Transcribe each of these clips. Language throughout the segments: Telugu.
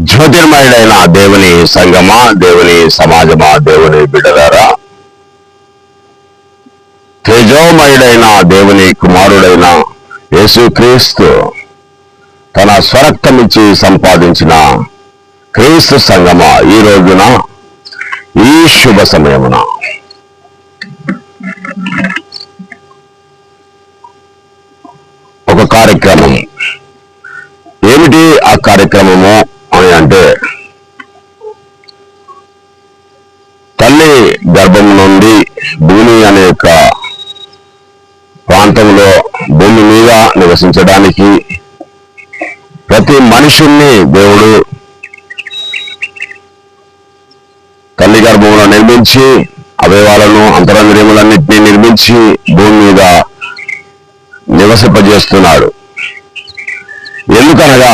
జ్యోతిర్మయుడైన దేవుని సంగమా దేవుని సమాజమా దేవుని బిడ్డలారా? తేజోమయుడైన దేవుని కుమారుడైన యేసుక్రీస్తు తన స్వరక్తమిచ్చి సంపాదించిన క్రీస్తు సంగమ ఈ రోజున ఈ శుభ సమయమున. ఒక కార్యక్రమం ఏమిటి ఆ కార్యక్రమము అని అంటే తల్లి గర్భం నుండి భూమి అనే యొక్క ప్రాంతంలో భూమి మీద నివసించడానికి ప్రతి మనుషుల్ని దేవుడు తల్లి గర్భంలో నిర్మించి అవయవాలను అంతరంద్రియములన్నింటినీ నిర్మించి భూమి మీద నివసింపజేస్తున్నాడు. ఎందుకనగా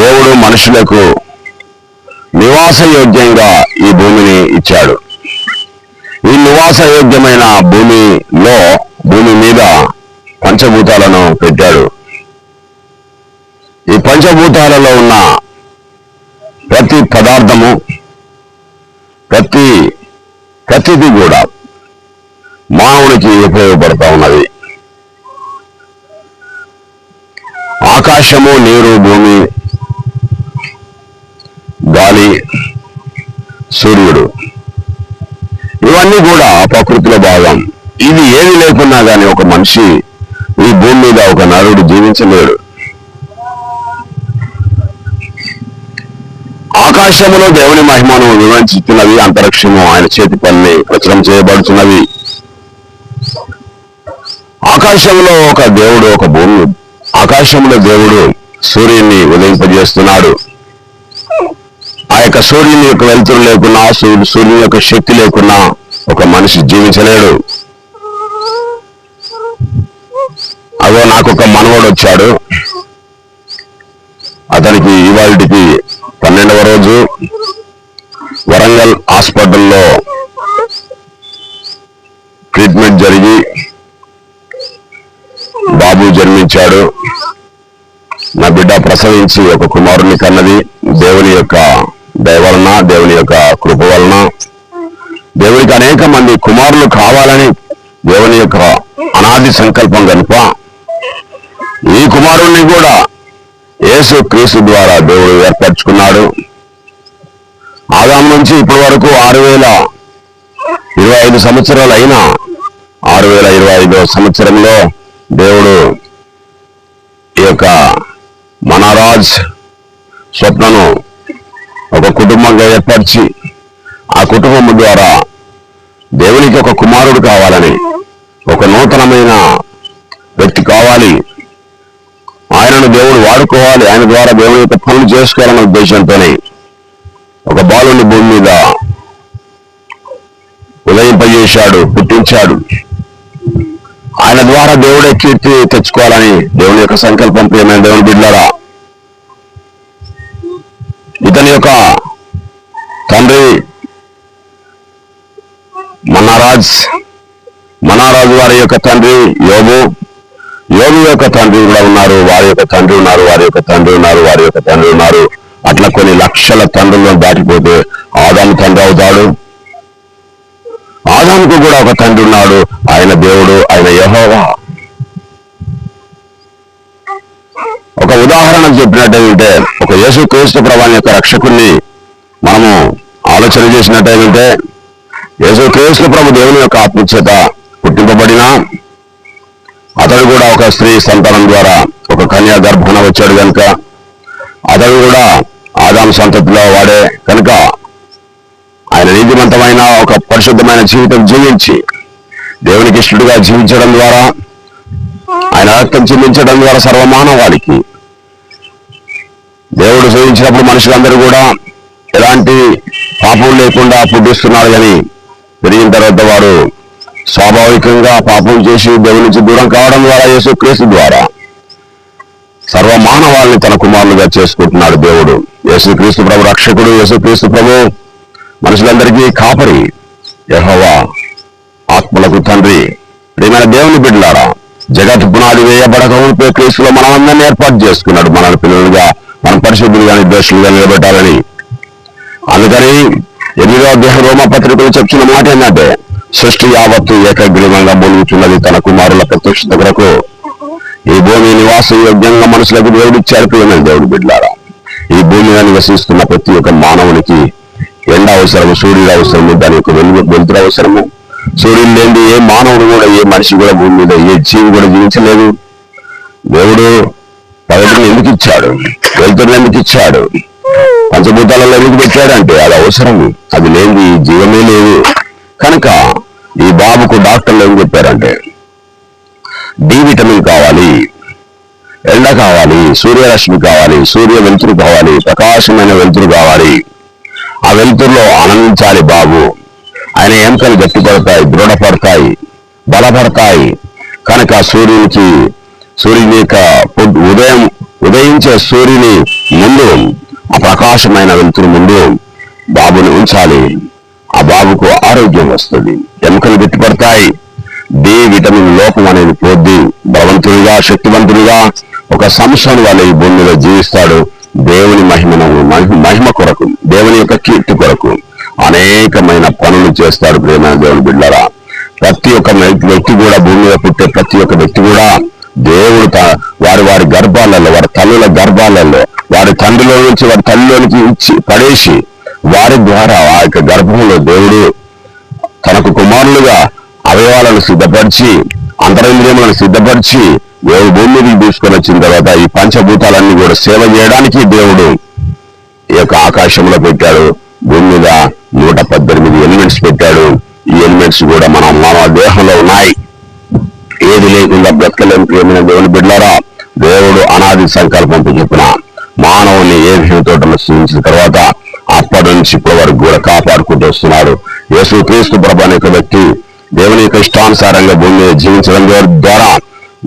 దేవుడు మనుషులకు నివాసయోగ్యంగా ఈ భూమిని ఇచ్చాడు. ఈ నివాసయోగ్యమైన భూమిలో భూమి మీద పంచభూతాలను పెట్టాడు. ఈ పంచభూతాలలో ఉన్న ప్రతి పదార్థము ప్రతి ప్రతిది కూడా మానవునికి ఉపయోగపడతా ఉన్నది. ఆకాశము నీరు భూమి గాలి సూర్యుడు. ఇవన్నీ కూడా ప్రకృతిలో భాగం. ఇది ఏది లేకున్నా కానీ ఒక మనిషి ఈ భూమి మీద ఒక నరుడు జీవించలేడు. ఆకాశములో దేవుని మహిమను వివరించుతున్నవి అంతరిక్షము ఆయన చేతి పని ప్రచురం చేయబడుతున్నవి ఆకాశంలో ఒక దేవుడు ఒక భూమి ఆకాశంలో దేవుడు సూర్యుని ఉదయింపజేస్తున్నాడు. ఆ యొక్క సూర్యుని యొక్క వెలుతురు లేకున్నా సూర్యుని యొక్క శక్తి లేకున్నా ఒక మనిషి జీవించలేడు. నాకు ఒక మనవడు వచ్చాడు. అతనికి ఇవాళకి పన్నెండవ రోజు వరంగల్ హాస్పిటల్లో ట్రీట్మెంట్ జరిగి బాబు జన్మించాడు. నా బిడ్డ ప్రసవించి ఒక కుమారుని కన్నది. దేవుని యొక్క దయవలన దేవుని యొక్క కృప వలన. దేవునికి అనేక మంది కుమారులు కావాలని దేవుని యొక్క అనాది సంకల్పం కనుక ఈ కుమారుణ్ణి కూడా యేసు క్రీస్తు ద్వారా దేవుడు ఏర్పరచుకున్నాడు. ఆదాం నుంచి ఇప్పటి వరకు ఆరు వేల ఇరవై ఐదు సంవత్సరాలు అయినా ఆరు వేల ఇరవై ఐదో సంవత్సరంలో దేవుడు ఈ యొక్క మనరాజ్ స్వప్నను ఒక కుటుంబంగా ఏర్పరిచి ఆ కుటుంబం ద్వారా దేవునికి ఒక కుమారుడు కావాలని ఒక నూతనమైన వ్యక్తి కావాలి వాడుకోవాలి ఆయన ద్వారా దేవుని యొక్క పనులు చేసుకోవాలన్న ఉద్దేశంతోనే ఒక బాలుని భూమి మీద ఉదయింపజేశాడు పుట్టించాడు. ఆయన ద్వారా దేవుడే కీర్తి తెచ్చుకోవాలని దేవుని యొక్క సంకల్పం ప్రియమైన దేవుని బిడ్డలారా. ఇతని యొక్క తండ్రి మన్నారాజ్ మన్నారాజు వారి యొక్క తండ్రి యోగు ఏవి యొక్క తండ్రి కూడా ఉన్నారు వారి యొక్క తండ్రి ఉన్నారు వారి యొక్క తండ్రి ఉన్నారు వారి యొక్క తండ్రి ఉన్నారు. అట్లా కొన్ని లక్షల తండ్రులను దాటిపోతే ఆదాము తండ్రి అవుతాడు. ఆదాముకు కూడా ఒక తండ్రి ఉన్నాడు ఆయన దేవుడు ఆయన యహోవా. ఒక ఉదాహరణ చెప్పినట్టయితే ఒక యేసు క్రీస్తు ప్రభాని యొక్క రక్షకుణ్ణి మనము ఆలోచన చేసినట్టయితే యేసు క్రీస్తు ప్రభు దేవుని యొక్క ఆత్మచేత పుట్టింపబడిన అతడు కూడా ఒక స్త్రీ సంతానం ద్వారా ఒక కన్యా గర్భణ వచ్చాడు కనుక అతడు కూడా ఆదాం సంతతిలో వాడే కనుక ఆయన నీతివంతమైన ఒక పరిశుద్ధమైన జీవితం జీవించి దేవునికి ఇష్టడుగా జీవించడం ద్వారా ఆయన రక్తం చెల్లించడం ద్వారా సర్వమానవాడికి దేవుడు జీవించినప్పుడు మనుషులందరూ కూడా ఎలాంటి పాపం లేకుండా పుట్టిస్తున్నారు కానీ పెరిగిన తర్వాత వారు స్వాభావికంగా పాపం చేసి దేవుడి నుంచి దూరం కావడం ద్వారా యేసుక్రీస్తు ద్వారా సర్వమానవాళ్ళని తన కుమారులుగా చేసుకుంటున్నాడు దేవుడు. యేసుక్రీస్తు ప్రభు రక్షకుడు యేసుక్రీస్తు ప్రభు మనుషులందరికీ కాపరి యహోవా ఆత్మలకు తండ్రి. ప్రేమైన దేవుని బిడ్డలారా జగత్ పునాది వేయబడక ఉంటే క్రీస్తులో మనమందరినీ ఏర్పాటు చేసుకున్నాడు. మన పిల్లలుగా మన పరిశుద్ధులుగా నిర్దేశులుగా నిలబెట్టాలని. అందుకని ఎనిమిదో అధ్యాయం రోమ పత్రికలు చెప్తున్న మాట ఏంటంటే సృష్టి యావత్తు ఏకగ్రీవంగా మూలుగుతున్నది తన కుమారుల ప్రత్యక్షత కొరకు. ఈ భూమి నివాస యోగ్యంగా మనుషులకు దేవుడు ప్రియమైన దేవుడు బిడ్డారా. ఈ భూమిగా నివసిస్తున్న ప్రతి ఒక్క మానవునికి ఎండ అవసరము సూర్యుడు అవసరము దాని యొక్క వెలుగు వెలుతురు అవసరము. సూర్యుడు లేని ఏ మానవుడు కూడా ఏ మనిషి కూడా భూమి మీద ఏ జీవి కూడా జీవించలేదు. దేవుడు పగటిని ఎందుకు ఇచ్చాడు? వెలుతురుని ఎందుకు ఇచ్చాడు? పంచభూతాలలో ఎందుకు పెట్టాడంటే అది అవసరము. అది లేని జీవమే లేదు. కనుక ఈ బాబుకు డాక్టర్లు ఏం చెప్పారంటే డి విటమిన్ కావాలి ఎండ కావాలి సూర్యరశ్మి కావాలి సూర్య వెలుతురు కావాలి ప్రకాశమైన వెలుతురు కావాలి. ఆ వెలుతురులో ఆనందించాలి బాబు. ఆయన ఎంకలు గట్టిపడతాయి దృఢపడతాయి బలపడతాయి. కనుక సూర్యునికి సూర్యుని యొక్క ఉదయం ఉదయించే సూర్యుని ముందు ఆ ప్రకాశమైన వెలుతురు ముందు బాబుని ఉంచాలి. ఆ బాబుకు ఆరోగ్యం వస్తుంది. ఎముకలు గట్టిపడతాయి. డి విటమిన్ లోపం అనేది పోద్ది. బలవంతుడిగా శక్తివంతుడిగా ఒక సంవత్సరం వాళ్ళ ఈ భూమిలో జీవిస్తాడు. దేవుని మహిమను మహిమ కొరకు దేవుని యొక్క కీర్తి కొరకు అనేకమైన పనులు చేస్తాడు ప్రేమ దేవుని బిడ్డరా ప్రతి ఒక్క వ్యక్తి వ్యక్తి కూడా భూమి మీద పుట్టే ప్రతి ఒక్క వ్యక్తి కూడా దేవుడు త- వారి వారి గర్భాలలో వారి తల్లుల గర్భాలలో వారి తండ్రిలో నుంచి వారి తల్లిలోనికి ఇచ్చి పడేసి వారి ద్వారా ఆ యొక్క గర్భంలో దేవుడు తనకు కుమారులుగా అవయవాలను సిద్ధపరిచి అంతరేంద్రియములను సిద్ధపరిచి దేవుడు భూమి మీదకి తీసుకొని వచ్చిన తర్వాత ఈ పంచభూతాలన్నీ కూడా సేవ చేయడానికి దేవుడు ఈ యొక్క ఆకాశంలో పెట్టాడు. భూమి మీద నూట పద్దెనిమిది ఎలిమెంట్స్ పెట్టాడు. ఈ ఎలిమెంట్స్ కూడా మన మానవ దేహంలో ఉన్నాయి. ఏది లేకుండా బ్రతకలేని ప్రియమైన దేవుని బిడ్డారా దేవుడు అనాది సంకల్పంతో చెప్పిన మానవుని ఏ తోటలో సృష్టించిన తర్వాత అప్పటి నుంచి ఇప్పటి వరకు కూడా కాపాడుకుంటూ వస్తున్నాడు. యేసు క్రీస్తు ప్రభు అనే వ్యక్తి దేవుని యొక్క ఇష్టానుసారంగా భూమి మీద జీవించడం ద్వారా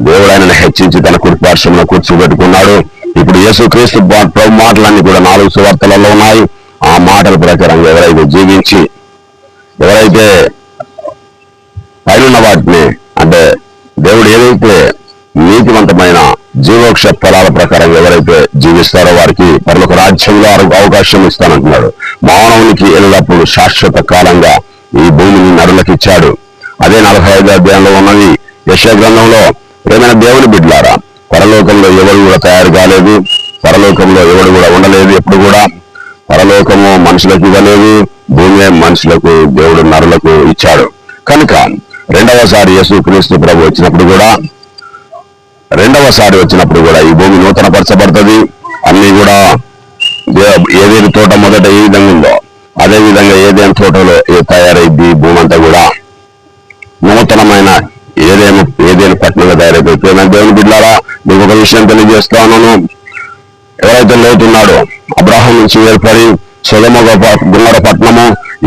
దేవుడు ఆయనను హెచ్చించి తన కుడిపార్శ్వంలో కూర్చోబెట్టుకున్నాడు. ఇప్పుడు యేసు క్రీస్తు ప్రభు మాటలన్నీ కూడా నాలుగు సువార్తలలో ఉన్నాయి. ఆ మాటల ప్రకారంగా ఎవరైతే జీవించి ఎవరైతే పైన వాటిని అంటే దేవుడు ఏదైతే నీతివంతమైన జీవోక్ష ఫలాల ప్రకారం ఎవరైతే జీవిస్తారో వారికి రాజ్యంలో అవకాశం ఇస్తానంటున్నాడు. మానవునికి ఎల్లప్పుడు శాశ్వత కాలంగా ఈ భూమిని నరులకు అదే నలభై ఐదు అధ్యాయంలో ఉన్నది. యశగ్రంథంలో ప్రేమైన దేవుని బిడ్లారా పరలోకంలో ఎవరు కూడా తయారు కాలేదు. పరలోకంలో ఎవడు కూడా ఉండలేదు ఎప్పుడు కూడా. పరలోకము మనుషులకు ఇవ్వలేదు. భూమి మనుషులకు దేవుడు నరులకు ఇచ్చాడు. కనుక రెండవసారి యేసు క్రీస్తు ప్రభు వచ్చినప్పుడు కూడా రెండవసారి వచ్చినప్పుడు కూడా ఈ భూమి నూతన పరచబడుతుంది అన్ని కూడా ఏదైనా తోట మొదట ఏ విధంగా ఉందో అదే విధంగా ఏదైనా తోటలో ఏ తయారైద్ది భూమి అంతా కూడా నూతనమైన ఏదేమో ఏదైనా పట్టణంగా తయారైపోయి నేను దేవుని బిడ్డారా మీకు ఒక విషయం తెలియజేస్తాను ఎవరైతే లేతున్నాడో అబ్రాహం నుంచి ఏర్పడి సుగమ గుమ్మర పట్టణము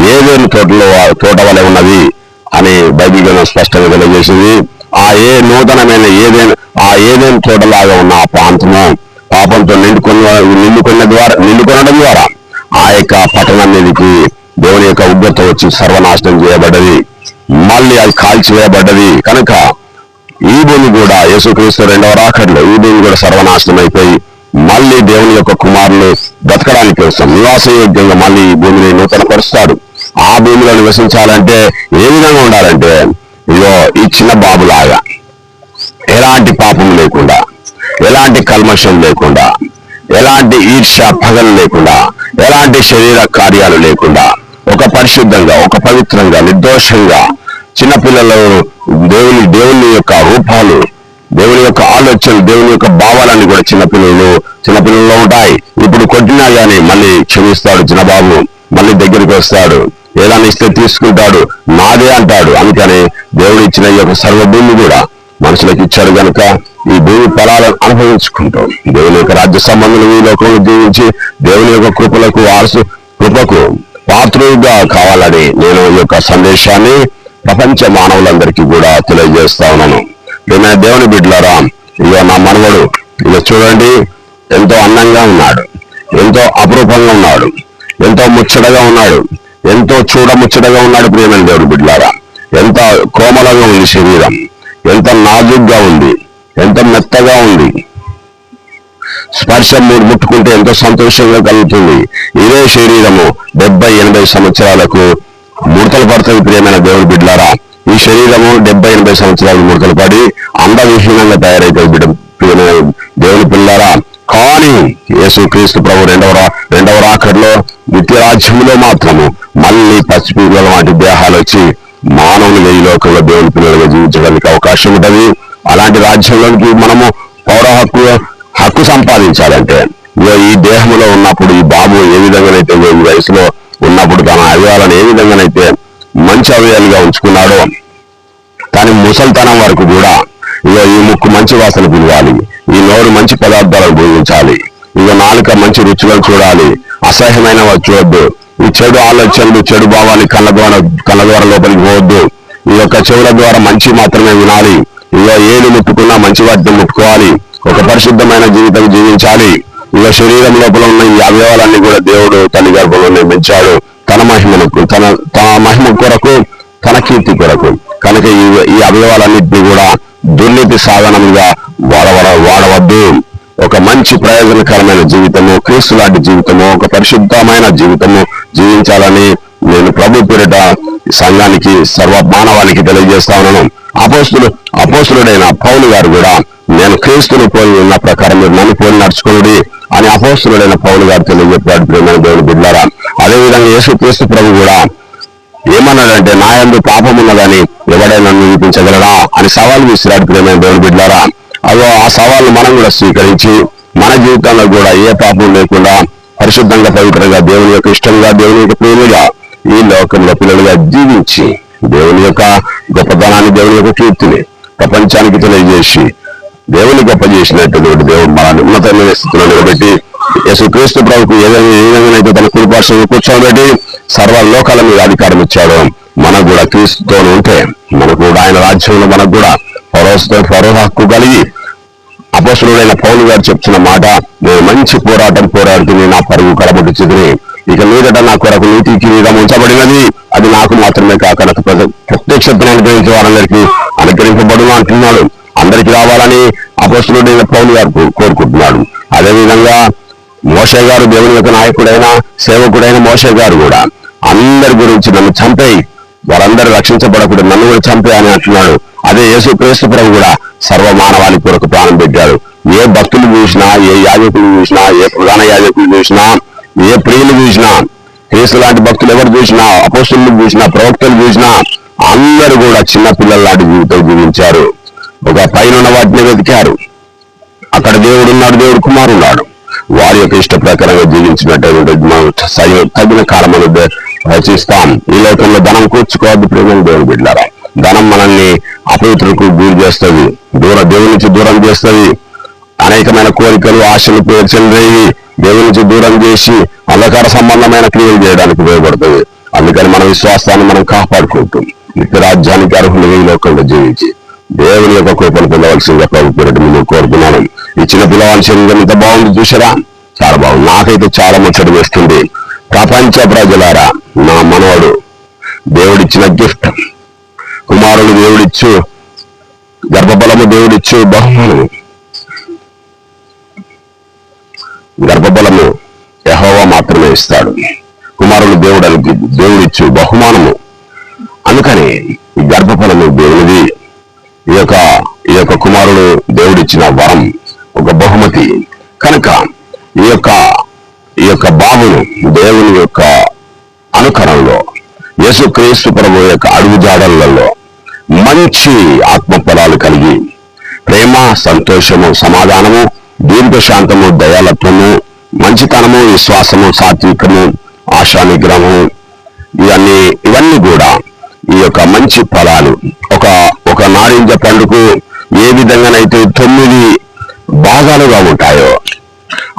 ఏదేని తోటలో ఆ తోట వలె ఉన్నది అని బైబిల్ గ్రంథం స్పష్టంగా తెలియజేసింది. ఆ ఏ నూతనమైన ఏదైనా ఆ ఏదైనా తోటలాగా ఉన్న ఆ ప్రాంతము పాపంతో నిండుకున్న నిండుకున్న ద్వారా నిండుకొనడం ద్వారా ఆ యొక్క పట్టణం మీదకి దేవుని యొక్క ఉగ్రత వచ్చి సర్వనాశనం చేయబడ్డది. మళ్ళీ అది కాల్చివేయబడ్డది. కనుక ఈ భూమి కూడా యేసుక్రీస్తు రెండవ రాకడలో ఈ భూమి కూడా సర్వనాశనం అయిపోయి మళ్ళీ దేవుని యొక్క కుమారులు బ్రతకడానికి కోసం నివాసయోగ్యంగా మళ్ళీ ఈ భూమిని నూతనపరుస్తాడు. ఆ భూమిలో నివసించాలంటే ఏ విధంగా ఉండాలంటే ఇదో ఈ చిన్న బాబులాగా ఎలాంటి పాపం లేకుండా ఎలాంటి కల్మషం లేకుండా ఎలాంటి ఈర్ష పగలు లేకుండా ఎలాంటి శరీర కార్యాలు లేకుండా ఒక పరిశుద్ధంగా ఒక పవిత్రంగా నిర్దోషంగా చిన్నపిల్లలు దేవుని దేవుని యొక్క రూపాలు దేవుని యొక్క ఆలోచనలు దేవుని యొక్క భావాలన్నీ కూడా చిన్నపిల్లలు చిన్నపిల్లల్లో ఉంటాయి. ఇప్పుడు కొట్టినా గానీ మళ్ళీ క్షమిస్తాడు చిన్నబాబు మళ్ళీ దగ్గరికి వస్తాడు. ఏదైనా ఇస్తే తీసుకుంటాడు. నాదే అంటాడు. అందుకని దేవుడు ఇచ్చిన ఈ యొక్క సర్వభూమి కూడా మనుషులకు ఇచ్చాడు కనుక ఈ భూమి ఫలాలను అనుభవించుకుంటాం. దేవుని యొక్క రాజ్య సంబంధులు ఈ లోకంలో జీవించి దేవుని యొక్క కృపలకు వారసు కృపకు పాత్రులుగా కావాలని నేను ఈ యొక్క సందేశాన్ని ప్రపంచ మానవులందరికీ కూడా తెలియజేస్తా ఉన్నాను. నేను దేవుని బిడ్డలరా ఇక నా మనవడు ఇక చూడండి ఎంతో అందంగా ఉన్నాడు ఎంతో అపరూపంగా ఉన్నాడు ఎంతో ముచ్చటగా ఉన్నాడు ఎంతో చూడముచ్చటగా ఉన్నాడు ప్రియమైన దేవుడు బిడ్డలారా. ఎంత కోమలంగా ఉంది శరీరం ఎంత నాజుగ్గా ఉంది. ఎంత మెత్తగా ఉంది. స్పర్శ మీరు ముట్టుకుంటే ఎంతో సంతోషంగా కలుగుతుంది. ఇదే శరీరము డెబ్బై ఎనభై సంవత్సరాలకు ముడతలు పడుతుంది ప్రియమైన దేవుడి బిడ్డారా. ఈ శరీరము డెబ్బై ఎనభై సంవత్సరాలు ముడతలు పడి అందవిహీనంగా తయారైతుంది బిడ్డ ప్రియమైన దేవుని పిల్లారా కానీ యేసు క్రీస్తు ప్రభు రెండవ రెండవ రాకడలో నిత్యరాజ్యంలో మాత్రము మళ్ళీ పసిపిల్లల వంటి దేహాలు వచ్చి మానవుని ఈ లోకంలో దేవుని పిల్లలుగా జీవించడానికి అవకాశం ఉంటుంది. అలాంటి రాజ్యంలోనికి మనము పౌర హక్కు హక్కు సంపాదించాలంటే ఈ దేహంలో ఉన్నప్పుడు ఈ బాబు ఏ విధంగానైతే ఈ వయసులో ఉన్నప్పుడు తన అవయాలను ఏ విధంగానైతే మంచి అవయాలుగా ఉంచుకున్నాడో కానీ ముసల్తనం వరకు కూడా ఇక ఈ ముక్కు మంచి వాసన పిలవాలి ఈ నోరు మంచి పదార్థాలను భోగించాలి ఇక నాలుక మంచి రుచులను చూడాలి అసహ్యమైన చూడద్దు ఈ చెడు ఆలోచనలు చెడు భావాలు కళ్ళ ద్వారా కళ్ళ ద్వారా లోపలికి పోవద్దు ఈ యొక్క చెవుల ద్వారా మంచి మాత్రమే వినాలి ఇక ఏది ముట్టుకున్నా మంచి వాటిని ముట్టుకోవాలి. ఒక పరిశుద్ధమైన జీవితం జీవించాలి. ఇక శరీరం లోపల ఉన్న ఈ అవయవాలన్నీ కూడా దేవుడు తల్లి గర్భంలో నిర్మించాడు. తన మహిమకు తన తన మహిమ కొరకు తన కీర్తి కొరకు. కనుక ఈ ఈ అవయవాలన్నింటినీ కూడా దుర్నీతి సాధనంగా వాడవడ వాడవద్దు. ఒక మంచి ప్రయోజనకరమైన జీవితము క్రీస్తు లాంటి జీవితము ఒక పరిశుద్ధమైన జీవితము జీవించాలని నేను ప్రభు పేరిట సంఘానికి సర్వ మానవానికి తెలియజేస్తా ఉన్నాను. అపోస్తులు అపోస్తులుడైన పౌలు గారు కూడా నేను క్రీస్తులు పోలి ఉన్న ప్రకారం మీరు నన్ను పోలి నడుచుకోండి అని అపోస్తులుడైన పౌలు గారు తెలియజెప్పాడు. ప్రేమైన దేవుని బిడ్డారా అదేవిధంగా యేసు క్రీస్తు ప్రభు కూడా ఏమన్నాడంటే నా ఎందు పాపం ఉన్నదని ఎవడైనా నిరూపించగలరా అని సవాల్ విసిరాడు. ప్రేమైన దేవుని బిడ్డారా అదో ఆ సవాల్ను మనం కూడా స్వీకరించి మన జీవితంలో కూడా ఏ పాపం లేకుండా పరిశుద్ధంగా పవిత్రంగా దేవుని యొక్క ఇష్టంగా దేవుని యొక్క ప్రేమగా ఈ లోకంలో పిల్లలుగా జీవించి దేవుని యొక్క గొప్పతనాన్ని దేవుని యొక్క కీర్తిని ప్రపంచానికి తెలియజేసి దేవుని గొప్ప చేసినటువంటి దేవుడు మనల్ని ఉన్నతమైన స్థితిలో నిలబెట్టి యేసుక్రీస్తు ప్రభుకు ఏదైనా ఏ విధంగానైతే తన కుడిపార్శ్వం కూర్చోబెట్టి సర్వ లోకాల మీద అధికారం ఇచ్చాడు మనకు కూడా క్రీస్తుతో ఉంటే మనకు కూడా ఆయన రాజ్యంలో మనకు కూడా పరోసతో పౌర హక్కు కలిగి అపోసరుడైన పౌలు గారు చెప్తున్న మాట నేను మంచి పోరాటం పోరాడుతుని నా పరుగు కలబొట్టుచుకుని ఇక మీదట నా కొరకు నీతి కిరీటం ఉంచబడినది. అది నాకు మాత్రమే కాక నాకు ప్రజ- ప్రత్యక్షతను అనుగ్రహించే వారందరికీ అనుగ్రహించబడును అంటున్నాడు. అందరికి రావాలని అపోస్తుడైన పౌలు గారు కోరుకుంటున్నాడు. అదేవిధంగా మోషే గారు దేవుని యొక్క నాయకుడైన సేవకుడైన మోషే గారు కూడా అందరి గురించి నన్ను చంపేయి. వారందరూ రక్షించబడకుండా నన్ను కూడా చంపే అని అంటున్నాడు. అదే యేసు క్రీస్తు ప్రభు కూడా సర్వ మానవాళి కొరకు ప్రాణం పెట్టాడు. ఏ భక్తులు చూసినా ఏ యాజకులు చూసినా ఏ ప్రధాన యాజకులు చూసినా ఏ ప్రియులు చూసినా క్రీస్తు లాంటి భక్తులు ఎవరు చూసినా అపోస్తులు చూసినా ప్రవక్తలు చూసినా అందరూ కూడా చిన్న పిల్లల లాంటి జీవితం జీవించారు. ఒక పైన ఉన్న వాటిని వెతికారు. అక్కడ దేవుడు ఉన్నాడు దేవుడు కుమారు ఉన్నాడు. వారి యొక్క ఇష్ట ప్రకారంగా జీవించినటువంటి మనం సై- తగిన కాలం అనేది రచిస్తాం. ఈ లోకంలో ధనం కూర్చుకోవద్దు ప్రేమ దేవుని బిడ్డారా ధనం మనల్ని అపవిత్రకు గురి చేస్తుంది. దూర దేవుడి నుంచి దూరం చేస్తుంది. అనేకమైన కోరికలు ఆశలు పేర్చలేవి దేవుని నుంచి దూరం చేసి అంధకార సంబంధమైన క్రియలు చేయడానికి ఉపయోగపడుతుంది. అందుకని మన విశ్వాసాన్ని మనం కాపాడుకుంటాం నిత్య రాజ్యానికి అర్హులుగా ఈ లోకంలో జీవించి దేవుని యొక్క కృపను పొందవలసిందిగా ప్రభు పేరిట మేము కోరుతున్నాను. ఈ చిన్న శరీరం ఎంత బాగుంది చూసారా చాలా బాగుంది. నాకైతే చాలా ముచ్చట వేస్తుంది. ప్రపంచ ప్రజలారా నా మనవడు దేవుడిచ్చిన గిఫ్ట్ కుమారుడు దేవుడిచ్చు గర్భబలము దేవుడిచ్చు బహుమానము. గర్భబలము యెహోవా మాత్రమే ఇస్తాడు. కుమారుడు దేవుడు దేవుడిచ్చు బహుమానము. అందుకని ఈ గర్భఫలము దేవునిది. ఈ యొక్క ఈ యొక్క కుమారుడు దేవుడిచ్చిన వరం ఒక బహుమతి. కనుక ఈ యొక్క ఈ యొక్క బాబును దేవుని యొక్క అనుకరణలో యేసుక్రీస్తు ప్రభు యొక్క అడుగుజాడలలో మంచి ఆత్మ ఫలాలు కలిగి ప్రేమ సంతోషము సమాధానము దీర్ఘశాంతము దయాలత్వము మంచితనము విశ్వాసము సాత్వికము ఆశానిగ్రహము ఇవన్నీ ఇవన్నీ కూడా ఈ యొక్క మంచి ఫలాలు. ఒక ఒక నారింజ పండుకు ఏ విధంగానైతే తొమ్మిది భాగాలుగా ఉంటాయో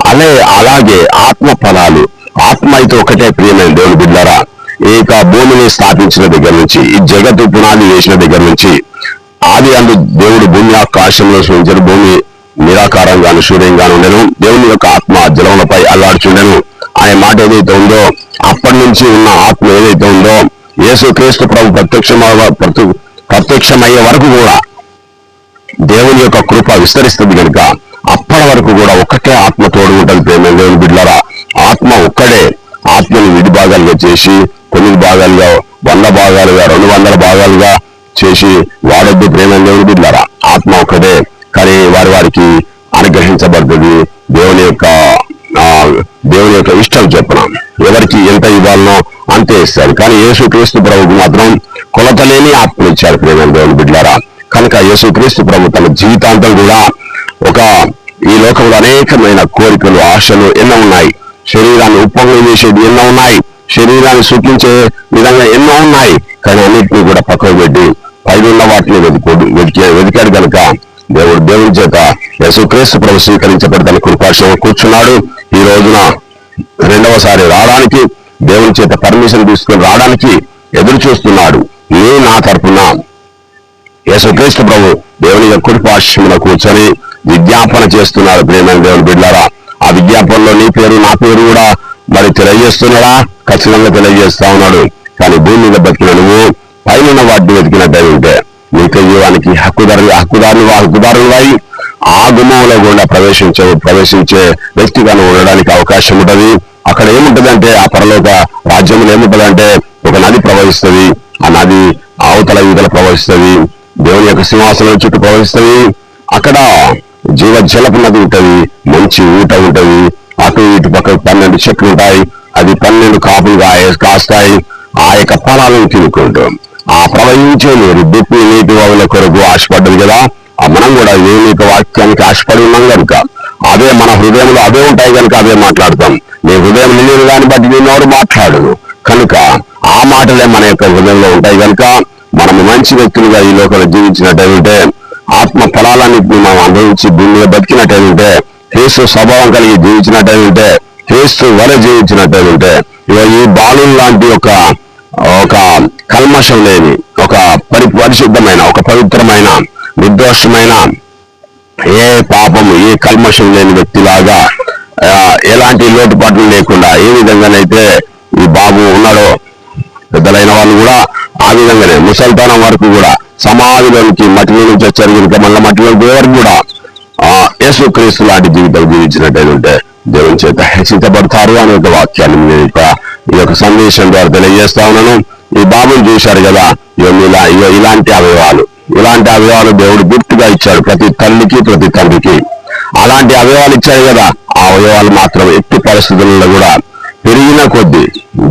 అలే అలాగే ఆత్మ ఫలాలు. ఆత్మ అయితే ఒకటే ప్రియమైన దేవుని బిడ్డారా. ఏక భూమిని స్థాపించిన దగ్గర నుంచి ఈ జగత్తు పునాది వేసిన దగ్గర నుంచి ఆది అందు దేవుడు భూమి ఆకాశంలో సృష్టించిన భూమి నిరాకారంగాను శూన్యంగాను ఉండెను. దేవుని యొక్క ఆత్మ జలములపై అల్లాడుచుండెను. ఆయన మాట ఏదైతే ఉందో అప్పటి నుంచి ఉన్న ఆత్మ ఏదైతే ఉందో యేసు క్రీస్తు ప్రభు ప్రత్యక్షమ ప్రత్యక్షమయ్యే వరకు కూడా దేవుని యొక్క కృప విస్తరిస్తుంది కనుక అప్పటి వరకు కూడా ఒక్కటే ఆత్మ తోడు ఉంటుంది ప్రేమ దేవుని బిడ్డలారా. ఆత్మ ఒక్కడే ఆత్మని విడి భాగాలుగా చేసి తొమ్మిది భాగాలుగా వంద భాగాలుగా రెండు వందల భాగాలుగా చేసి వాడొద్దు ప్రేమ దేవుని బిడ్డలారా. ఆత్మ ఒక్కడే కానీ వారి వారికి అనుగ్రహించబడుతుంది దేవుని యొక్క దేవుని యొక్క ఇష్టం చెప్పిన ఎవరికి ఎంత ఇవ్వాలనో అంతే ఇస్తారు. కానీ యేసు క్రీస్తు ప్రభుకు మాత్రం కొలత లేని ఆత్మ ప్రేమ దేవుని బిడ్డారా కనుక యేసు క్రీస్తు ప్రభు తన జీవితాంతం కూడా ఒక ఈ లోకంలో అనేకమైన కోరికలు ఆశలు ఎన్నో ఉన్నాయి. శరీరాన్ని ఉప్పొంగం చేసేది ఎన్నో ఉన్నాయి. శరీరాన్ని సూచించే విధంగా ఎన్నో ఉన్నాయి. కానీ అన్నింటినీ కూడా పక్కకు పెట్టి పైన వాటిని వెతుకోడు వెతికాడు కనుక దేవుడు దేవుని చేత యేసుక్రీస్తు ప్రభు స్వీకరించబడి తన కృపాశం కూర్చున్నాడు. ఈ రోజున రెండవసారి రావడానికి దేవుని చేత పర్మిషన్ తీసుకుని రావడానికి ఎదురు చూస్తున్నాడు. నీ నా తరపున యేసుక్రీస్తు ప్రభు దేవుని యొక్క కృపాశ్రమున కూర్చొని విజ్ఞాపన చేస్తున్నాడు. ప్రేమైన దేవుని బిడ్డారా ఆ విజ్ఞాపనలో నీ పేరు నా పేరు కూడా మరి తెలియజేస్తున్నాడా? ఖచ్చితంగా తెలియజేస్తా ఉన్నాడు. కానీ భూమి మీద బతికిన నువ్వు పైన వాటిని వెతికినట్టే ఉంటే నిత్యజీవానికి జీవానికి హక్కుదారు హక్కుదారులు హక్కుదారులు అయి ఆ గుమ్మంలో గుండా ప్రవేశించే ప్రవేశించే వ్యక్తిగాను ఉండడానికి అవకాశం ఉంటది. అక్కడ ఏముంటదంటే ఆ పరలోక రాజ్యంలో ఏముంటదంటే ఒక నది ప్రవహిస్తుంది. ఆ నది అవతల యువతల ప్రవహిస్తుంది. దేవుని యొక్క సింహాసనం చుట్టూ ప్రవహిస్తుంది. అక్కడ జీవ జలపు నది ఉంటది. మంచి ఊట ఉంటది. అటు ఇటు పక్క పన్నెండు చెట్లు ఉంటాయి. అది పన్నెండు కాపులు కాస్తాయి. ఆ యొక్క ఫలాలను తినుకుంటాం. ఆ ప్రవహించే నీరు దుప్పి నీటి వాగుల కొరకు ఆశపడ్డది కదా. ఆ మనం కూడా ఏ వాక్యానికి ఆశపడి ఉన్నాం కనుక. అదే మన హృదయంలో అదే ఉంటాయి కనుక అదే మాట్లాడతాం. నీ హృదయం నిన్ను దాన్ని బట్టి నిన్నెవరు మాట్లాడను కనుక ఆ మాటలే మన యొక్క హృదయంలో ఉంటాయి కనుక. మనము మంచి వ్యక్తులుగా ఈ లోకంలో జీవించినట్టయితే ఆత్మ ఫలాలన్నింటినీ మనం అనుభవించి భూమి మీద బతికినట్టయితే క్రీస్తు స్వభావం కలిగి జీవించినట్టయితే క్రీస్తు వల జీవించినట్టయితే ఇక ఈ బాలు లాంటి ఒక ఒక కల్మషం లేని ఒక పరి పరిశుద్ధమైన ఒక పవిత్రమైన నిర్దోషమైన ఏ పాపము ఏ కల్మషం లేని వ్యక్తిలాగా ఎలాంటి లోటుపాట్లు లేకుండా ఏ విధంగానైతే ఈ బాబు ఉన్నాడో పెద్దలైన వాళ్ళు కూడా ఆ విధంగానే ముసల్తానం వరకు కూడా సమాధిలోనికి మట్టిలో నుంచి వచ్చారు కనుక మళ్ళీ మట్టిలో వరకు కూడా ఆ యేసు క్రీస్తు లాంటి జీవితం జీవించినట్టయితే దేవుని చేత హెచ్చించబడతారు అనే ఒక వాక్యాన్ని నేను ఇక్కడ ఈ యొక్క సందేశం ద్వారా తెలియజేస్తా ఉన్నాను. ఈ బాబుని చూశారు కదా ఇవన్నీ ఇలా ఇలాంటి అవయవాలు. ఇలాంటి అవయవాలు దేవుడు గుర్తుగా ఇచ్చాడు ప్రతి తల్లికి ప్రతి తండ్రికి. అలాంటి అవయవాలు ఇచ్చాడు కదా ఆ అవయవాలు మాత్రం ఎట్టి పరిస్థితుల్లో కూడా పెరిగిన కొద్దీ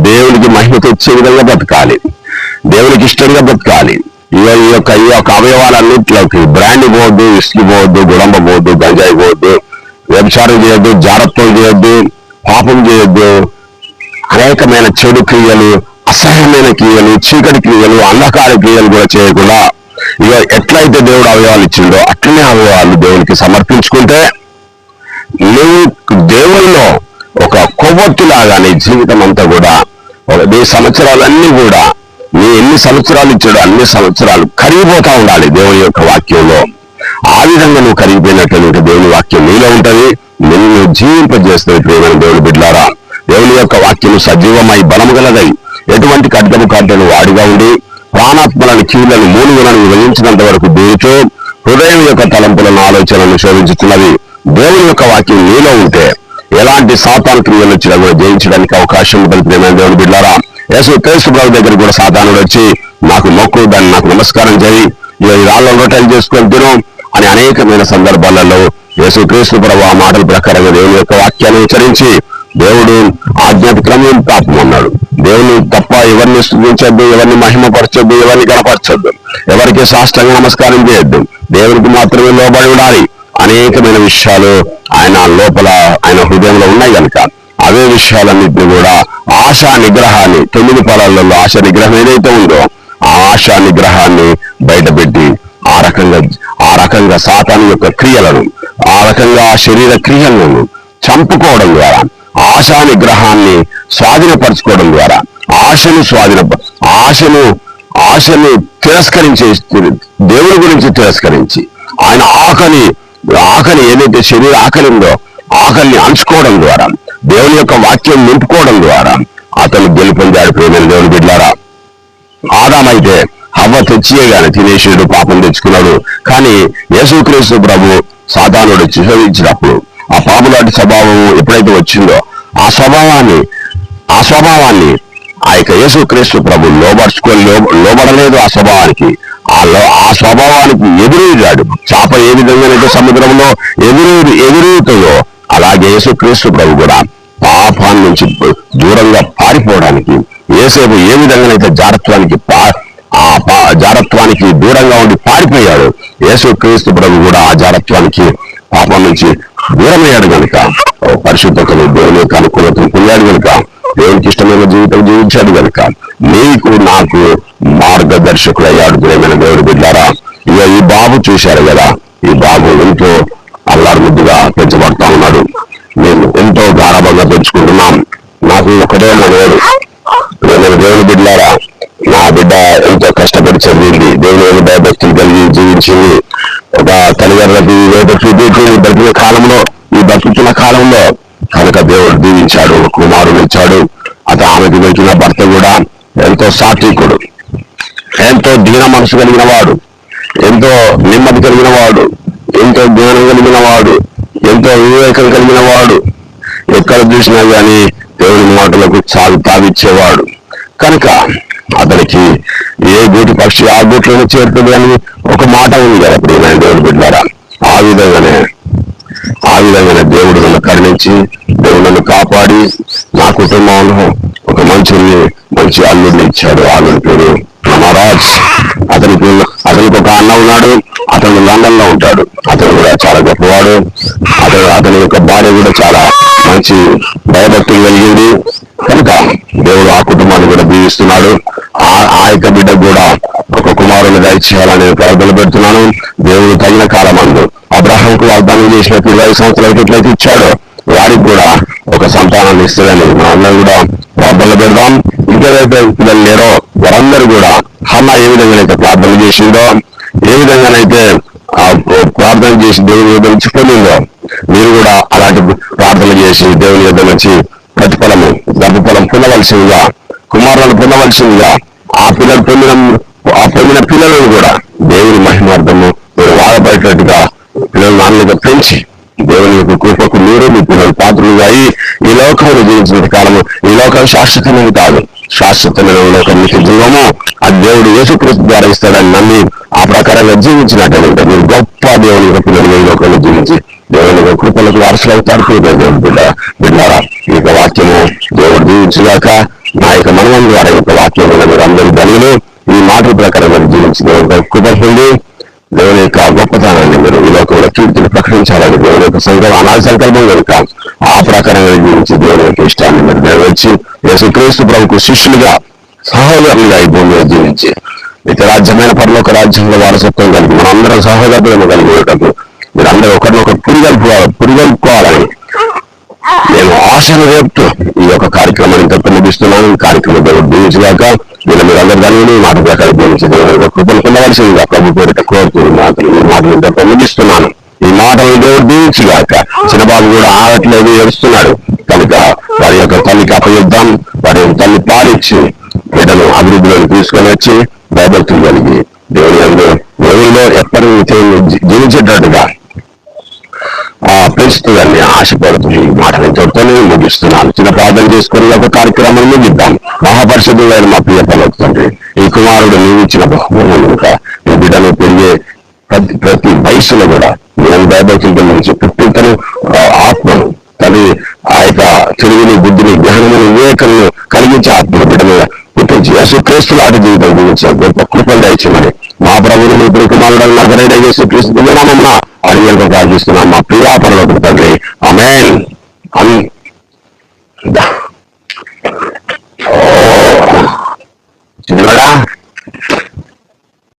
దేవునికి మహిమ తెచ్చే విధంగా బతకాలి. దేవునికి ఇష్టంగా బతకాలి. ఈ ఈ యొక్క ఈ యొక్క అవయవాలన్నింటిలోకి బ్రాండ్ పోవద్దు విస్కి పోవద్దు గుడంబ పోవద్దు గంజాయి పోవద్దు వ్యభిచారం చేయొద్దు జారత్వం చేయొద్దు పాపం చేయొద్దు అనేకమైన చెడు క్రియలు అసహ్యమైన క్రియలు చీకటి క్రియలు అంధకార క్రియలు కూడా చేయకుండా ఇక ఎట్లయితే దేవుడు అవయవాలు ఇచ్చిండో అట్లనే అవయవాలు దేవునికి సమర్పించుకుంటే నువ్వు దేవునిలో ఒక కొవ్వొత్తి లాగానే జీవితం అంతా కూడా ఒక నీ సంవత్సరాలన్నీ కూడా నీ ఎన్ని సంవత్సరాలు ఇచ్చాడో అన్ని సంవత్సరాలు కరిగిపోతా ఉండాలి దేవుని యొక్క వాక్యంలో. ఆ విధంగా నువ్వు కరిగిపోయినట్టు దేవుని వాక్యం నీలో ఉంటది. నిన్ను జీవింపజేస్తుంది ప్రేమైన దేవుని బిడ్లారా దేవుని యొక్క వాక్యము సజీవమై బలము గలదై ఎటువంటి ఖడ్గము కాంటను వాడిగా ఉండి ప్రాణాత్మలను కీళ్ళను మూలుగులను విభజించినంత వరకు దూరుతూ హృదయం యొక్క తలంపులను ఆలోచనలను శోధించుతున్నవి దేవుని యొక్క వాక్యం నీలో ఉంటే ఎలాంటి సాతాను క్రియలు వచ్చినా కూడా జయించడానికి అవకాశం ఉంటుంది ప్రేమైన దేవుని బిడ్డారా యేసు క్రీస్తు ప్రభు దగ్గర కూడా సాతానుడు వచ్చి నాకు మొక్కు దాన్ని నాకు నమస్కారం చేయి. ఇక ఈ రాళ్ళ రొట్టెలు చేసుకొని తిను అని అనేకమైన సందర్భాలలో యేసు క్రీస్తు ప్రభు ఆ మాటల ప్రకారంగా దేవుని యొక్క వాక్యాన్ని ఉచ్చరించి దేవుడు ఆజ్ఞాతిక్రమం పాపం అన్నాడు దేవుని తప్ప ఎవరిని స్థుతించద్దు ఎవరిని మహిమపరచొద్దు ఎవరిని కనపరచొద్దు ఎవరికి సాష్టంగా నమస్కారం చేయొద్దు. దేవునికి మాత్రమే లోబడి ఉండాలి. అనేకమైన విషయాలు ఆయన లోపల ఆయన హృదయంలో ఉన్నాయి కనుక అవే విషయాలన్నింటినీ కూడా ఆశా నిగ్రహాన్ని తొమ్మిది పొలాలలో ఆశ నిగ్రహం ఏదైతే ఉందో ఆ ఆశా నిగ్రహాన్ని బయటపెట్టి ఆ రకంగా ఆ రకంగా సాతాను యొక్క క్రియలను ఆ రకంగా శరీర క్రియలను చంపుకోవడం ద్వారా ఆశా నిగ్రహాన్ని స్వాధీనపరచుకోవడం ద్వారా ఆశను స్వాధీన ఆశను ఆశను తిరస్కరించే దేవుని గురించి తిరస్కరించి ఆయన ఆకలి ఆకలి ఏదైతే శరీర ఆకలి ఉందో ఆకలిని అంచుకోవడం ద్వారా దేవుని యొక్క వాక్యం నింపుకోవడం ద్వారా అతను గెలుపొందాడు ప్రేమైన దేవుని బిడ్డారా. ఆదామైతే హవ్వ తెచ్చియే గాని తినేసాడు పాపం తెచ్చుకున్నాడు. కానీ యేసుక్రీస్తు ప్రభు సాధానుడు చిహరించినప్పుడు ఆ పాము స్వభావం ఎప్పుడైతే వచ్చిందో ఆ స్వభావాన్ని ఆ స్వభావాన్ని ఆ యొక్క యేసుక్రీస్తు ప్రభు లోబడుచుకొని లో- లోబడలేదు ఆ స్వభావానికి. ఆ లో ఆ స్వభావానికి ఎదురేగాడు చాప ఏ విధంగానైతే సముద్రంలో ఎదురు ఎదురుతుందో అలాగే యేసుక్రీస్తు ప్రభు కూడా పాపం నుంచి దూరంగా పారిపోవడానికి ఏసేపు ఏ విధంగానైతే జారత్వానికి పా ఆ పా- జారత్వానికి దూరంగా ఉండి పారిపోయాడు యేసుక్రీస్తు ప్రభు కూడా ఆ జారత్వానికి పాపం నుంచి దూరమయ్యాడు కనుక ఓ పరిశుద్ధతను దేవుని యొక్క అనుకూలతను పొందాడు కనుక దేవునికి ఇష్టమైన జీవితం జీవించాడు కనుక నీకు నాకు మార్గదర్శకుడు అయ్యాడు ప్రేమైన దేవుడు బిడ్డారా. ఇక ఈ బాబు చూశారు కదా ఈ బాబు ఎంతో అల్లారు ముద్దుగా పెంచబడతా ఉన్నాడు. మేము ఎంతో గారాభంగా పెంచుకుంటున్నాం. నాకు ఒకటే మనవాడు. ప్రేమైన దేవుని బిడ్డారా నా బిడ్డ ఎంతో కష్టపడి చదివింది. దేవుని భయభక్తులు కలిగి జీవించింది ఒక తల్లిదండ్రులకి వేద చూపించి బతికిన కాలంలో ఈ బతుకుతున్న కాలంలో కనుక దేవుడు దీవించాడు ఒక కుమారుడు ఇచ్చాడు అతను ఆమెకు వెళ్తున్న భర్త కూడా ఎంతో సాత్వికుడు. ఎంతో దీన మనసు కలిగిన వాడు ఎంతో నెమ్మది కలిగిన వాడు ఎంతో జ్ఞానం కలిగిన వాడు ఎంతో వివేకం కలిగిన వాడు. ఎక్కడ చూసినా కానీ దేవుని మాటలకు చాలు తాగిచ్చేవాడు కనుక అతనికి ఏ గూటి పక్షి ఆ గూట్లోనే చేరుతుంది అని ఒక మాట ఉంది కదా ప్రియమైన దేవుడు బిడ్డారా. ఆ విధంగానే ఆ విధంగానే దేవుడు నన్ను కరుణించి దేవుడు నన్ను కాపాడి నా కుటుంబంలో ఒక మంచిని మంచి అల్లుడిని ఇచ్చాడు. అల్లుడి పేరు అతని పేరు అతనికి ఒక అన్న ఉన్నాడు. అతను లండన్లో ఉంటాడు. అతను కూడా చాలా గొప్పవాడు. అతను అతని యొక్క భార్య కూడా చాలా మంచి భయభక్తులు కలిగింది. కనుక దేవుడు ఆ కుటుంబాన్ని కూడా దీవిస్తున్నాడు. ఆ ఆ యొక్క బిడ్డ కూడా ఒక కుమారుని దయచేయాలని ప్రార్థన పెడుతున్నాను. దేవుడు తగిన కాలమందు అబ్రహాంకు వాగ్దానం చేసినట్టు ఇరవై సంవత్సరాలకి ఎట్లయితే ఇచ్చాడో వారికి కూడా ఒక సంతానాన్ని ఇస్తుందని మనందరం కూడా ప్రార్థనలు పెడదాం. ఇంకెవరైతే పిల్లలు లేరో వారందరూ కూడా హన్న ఏ విధంగానైతే ప్రార్థన చేసిందో ఏ విధంగానైతే ఆ ప్రార్థన చేసి దేవుని యొద్ద నుంచి పొందిందో మీరు కూడా అలాంటి ప్రార్థన చేసి దేవుని యొద్ద నుంచి ప్రతిఫలము గర్భఫలం పొందవలసిందిగా కుమారులను పొందవలసిందిగా ఆ పిల్లలు పొందిన ఆ పొందిన పిల్లలను కూడా దేవుని మహిమార్థము మీరు వాడబడేటట్టుగా పిల్లలు నాన్నగా పెంచి దేవుని యొక్క కృపకు మీరు మీ పిల్లలు పాత్రలుగా అయి ఈ లోకంలో జీవించిన కాలము ఈ లోకం శాశ్వతమైనది కాదు. శాశ్వతమైన లోకం మీకు జీవము ఆ దేవుడు యేసుక్రీస్తు ద్వారా ఇస్తాడని నమ్మి ఆ ప్రకారంగా జీవించినట్టు మీరు గొప్ప దేవుని యొక్క పిల్లలు ఈ లోకంలో జీవించి దేవుని కృపలకు వారసులు అవుతారు దేవుడు బిడ్డ బిడ్డారా ఈ యొక్క వాక్యము దేవుడు జీవించలేక నా యొక్క మనవం ద్వారా యొక్క వాక్యం మీరు అందరూ ధనులు ఈ మాటల ప్రకారం మీరు జీవించి దేవుడు యొక్క దేవుని యొక్క గొప్పతనాన్ని మీరు ఈ లోకంలో కీర్తిని ప్రకటించాలని దేవుని యొక్క సంకల్పం అనాది సంకల్పం కనుక ఆ ప్రకారంగా జీవించి దేవుని యొక్క ఇష్టాన్ని మీరు నెరవేర్చి యేసుక్రీస్తు ప్రభుకు శిష్యులుగా సహోదరులుగా ఈ భూమిలో జీవించి ఇక రాజ్యమైన పరలోక రాజ్యంలో వారసత్వం కలిగి మనందరం సహోదరులను కలిగి ఉండటం. మీరు అందరూ ఒకరినొకరు పురిగలుపుకోవాలి పురిగలుపుకోవాలని. నేను ఆశను రేపుతూ ఈ యొక్క కార్యక్రమాన్ని ఇంత ముగిస్తున్నాను కార్యక్రమం దేవుడు దీవించగాక మీరు మీరందరూ దానిని మాట ప్రకారం దీవించి కృపలు పొందవలసిందిగా ప్రభు పేరిట కోరుతూ మాటలు ఈ మాటలు ఇంత ముగిస్తున్నాను. ఈ మాటలు దేవుడు దీవించగాక చిన్నబాబు కూడా ఆడట్లేదు ఏడుస్తున్నాడు. కనుక వారి యొక్క తల్లికి అప్పగిద్దాం వారి యొక్క తల్లి పాలిచ్చి బిడ్డను అభివృద్ధిలోకి తీసుకొని వచ్చి భయభక్తులు కలిగి దేవుని అందరూ దేవునిలో ఎప్పటి జీవించేటట్టుగా ఆ పెంచుతుందని ఆశపడుతూ ఈ మాటలు ఇంతటితోనే ముగిస్తున్నాను. చిన్న ప్రార్థన చేసుకుని ఒక కార్యక్రమం ముగిద్దాం. మహాపరిషత్తులైన మా ప్రియ పలుకు తండ్రి ఈ కుమారుడు నీవు ఇచ్చిన బహుమానం కనుక ఈ బిడ్డను పెరిగే ప్రతి ప్రతి వయసులో కూడా నన్ను బైబైకి వెళ్ళమని చెప్పి తను ఆత్మ తను ఆ యొక్క తెలుగుని బుద్ధిని జ్ఞానమును వివేకలను కలిగించే ఆత్మ బిడ్డ మీద యశు క్రీస్తులు ఆటి జీవితం గురించి గొప్ప కృపలు దయచేమని మా ప్రభువులు కుమారుడు ప్రియకుమారుడు నగరైన యేసుక్రీస్తు దిగనామమ్మ అని ప్రార్థిస్తున్నాం మా ప్రియాపరలోకి తండ్రి. అమేన్ అని